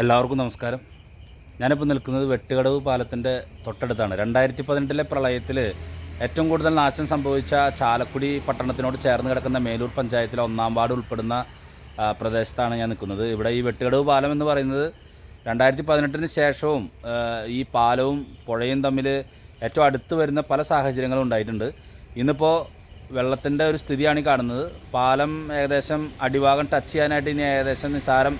എല്ലാവർക്കും നമസ്കാരം. ഞാനിപ്പോൾ നിൽക്കുന്നത് വെട്ടുകടവ് പാലത്തിന്റെ തൊട്ടടുത്താണ്. രണ്ടായിരത്തി പതിനെട്ടിലെ പ്രളയത്തിൽ ഏറ്റവും കൂടുതൽ നാശം സംഭവിച്ച ചാലക്കുടി പട്ടണത്തിനോട് ചേർന്ന് കിടക്കുന്ന മേലൂർ പഞ്ചായത്തിലെ ഒന്നാം വാർഡ് ഉൾപ്പെടുന്ന പ്രദേശത്താണ് ഞാൻ നിൽക്കുന്നത്. ഇവിടെ ഈ വെട്ടുകടവ് പാലം എന്ന് പറയുന്നത് രണ്ടായിരത്തി പതിനെട്ടിന് ശേഷവും ഈ പാലവും പുഴയും തമ്മിൽ ഏറ്റവും അടുത്ത് വരുന്ന പല സാഹചര്യങ്ങളും ഉണ്ടായിട്ടുണ്ട്. ഇന്നിപ്പോൾ വെള്ളത്തിന്റെ ഒരു സ്ഥിതിയാണ് ഈ കാണുന്നത്. പാലം ഏകദേശം അടിഭാഗം ടച്ച് ചെയ്യാനായിട്ട് ഇനി ഏകദേശം നിസാരം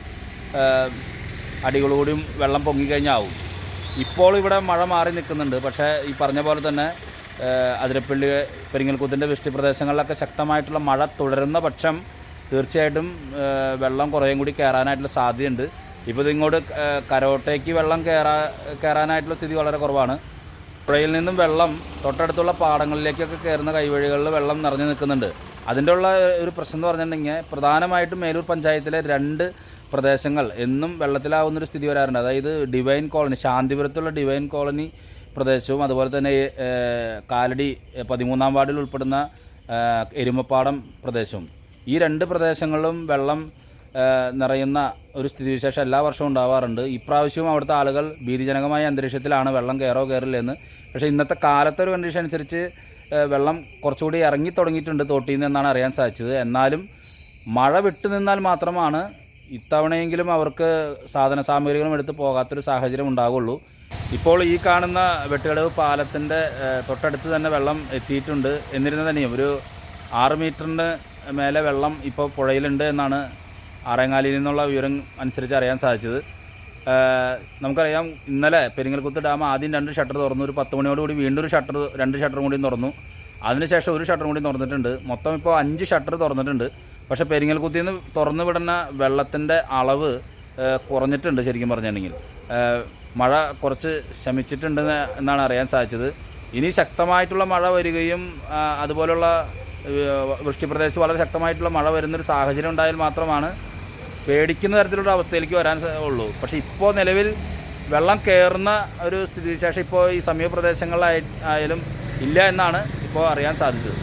അടികളോടും വെള്ളം പൊങ്ങിക്കഴിഞ്ഞാവും ഇപ്പോൾ ഇവിടെ മഴ മാറി നിൽക്കുന്നുണ്ട്. പക്ഷേ ഈ പറഞ്ഞ പോലെ തന്നെ അതിരപ്പള്ളി പെരിങ്ങൽക്കുത്തിന്റെ വൃഷ്ടി പ്രദേശങ്ങളിലൊക്കെ ശക്തമായിട്ടുള്ള മഴ തുടരുന്ന പക്ഷം തീർച്ചയായിട്ടും വെള്ളം കുറേയും കൂടി കയറാനായിട്ടുള്ള സാധ്യതയുണ്ട്. ഇപ്പോൾ ഇതിങ്ങോട്ട് കരോട്ടേക്ക് വെള്ളം കയറാ കയറാനായിട്ടുള്ള സ്ഥിതി വളരെ കുറവാണ്. പുഴയിൽ നിന്നും വെള്ളം തൊട്ടടുത്തുള്ള പാടങ്ങളിലേക്കൊക്കെ കയറുന്ന കൈവഴികളിൽ വെള്ളം നിറഞ്ഞു നിൽക്കുന്നുണ്ട്. അതിന്റെ ഉള്ള ഒരു പ്രശ്നം എന്ന് പറഞ്ഞിട്ടുണ്ടെങ്കിൽ പ്രധാനമായിട്ടും മേലൂർ പഞ്ചായത്തിലെ രണ്ട് പ്രദേശങ്ങൾ എന്നും വെള്ളത്തിലാവുന്നൊരു സ്ഥിതി വരാറുണ്ട്. അതായത് ഡിവൈൻ കോളനി ശാന്തിപുരത്തുള്ള ഡിവൈൻ കോളനി പ്രദേശവും അതുപോലെ തന്നെ കാലടി പതിമൂന്നാം വാർഡിൽ ഉൾപ്പെടുന്ന എരുമപ്പാടം പ്രദേശവും. ഈ രണ്ട് പ്രദേശങ്ങളിലും വെള്ളം നിറയുന്ന ഒരു സ്ഥിതിവിശേഷം എല്ലാ വർഷവും ഉണ്ടാവാറുണ്ട്. ഇപ്രാവശ്യവും അവിടുത്തെ ആളുകൾ ഭീതിജനകമായ അന്തരീക്ഷത്തിലാണ് വെള്ളം കയറോ കയറില്ലെന്ന്. പക്ഷേ ഇന്നത്തെ കാലത്തെ ഒരു കണ്ടീഷൻ അനുസരിച്ച് വെള്ളം കുറച്ചുകൂടി ഇറങ്ങി തുടങ്ങിയിട്ടുണ്ട് തോട്ടിൽ എന്നാണ് അറിയാൻ സാധിച്ചത്. എന്നാലും മഴ വിട്ടു നിന്നാൽ മാത്രമാണ് ഇത്തവണയെങ്കിലും അവർക്ക് സാധന സാമഗ്രികളും എടുത്ത് പോകാത്തൊരു സാഹചര്യം ഉണ്ടാവുള്ളൂ. ഇപ്പോൾ ഈ കാണുന്ന വെട്ടുകടവ് പാലത്തിന്റെ തൊട്ടടുത്ത് തന്നെ വെള്ളം എത്തിയിട്ടുണ്ട് എന്നിരുന്ന തന്നെയും ഒരു ആറ് മീറ്ററിന് മേലെ വെള്ളം ഇപ്പോൾ പുഴയിലുണ്ട് എന്നാണ് ആറേങ്ങാലിയിൽ നിന്നുള്ള വിവരം അനുസരിച്ച് അറിയാൻ സാധിച്ചത്. നമുക്കറിയാം ഇന്നലെ പെരിങ്ങൽകുത്ത് ഡാം ആദ്യം രണ്ട് ഷട്ടർ തുറന്നു. ഒരു പത്ത് മണിയോടുകൂടി വീണ്ടും ഒരു ഷട്ടർ രണ്ട് ഷട്ടറും കൂടി തുറന്നു. അതിനുശേഷം ഒരു ഷട്ടറും കൂടി തുറന്നിട്ടുണ്ട്. മൊത്തം ഇപ്പോൾ അഞ്ച് ഷട്ടർ തുറന്നിട്ടുണ്ട്. പക്ഷേ പെരിങ്ങൽകുത്തിൽ നിന്ന് തുറന്നു വിടുന്ന വെള്ളത്തിന്റെ അളവ് കുറഞ്ഞിട്ടുണ്ട് ശരിക്കും പറഞ്ഞിട്ടുണ്ടെങ്കിൽ. മഴ കുറച്ച് ശമിച്ചിട്ടുണ്ട് എന്നാണ് അറിയാൻ സാധിച്ചത്. ഇനി ശക്തമായിട്ടുള്ള മഴ വരികയും അതുപോലുള്ള വൃഷ്ടിപ്രദേശത്ത് വളരെ ശക്തമായിട്ടുള്ള മഴ വരുന്നൊരു സാഹചര്യം ഉണ്ടായാൽ മാത്രമാണ് പേടിക്കുന്ന തരത്തിലുള്ള അവസ്ഥയിലേക്ക് വരാൻ ഉള്ളൂ. പക്ഷേ ഇപ്പോൾ നിലവിൽ വെള്ളം കയറുന്ന ഒരു സ്ഥിതിവിശേഷം ഇപ്പോൾ ഈ സമീപ പ്രദേശങ്ങളിലായി ആയാലും ഇല്ല എന്നാണ് ഇപ്പോൾ അറിയാൻ സാധിച്ചത്.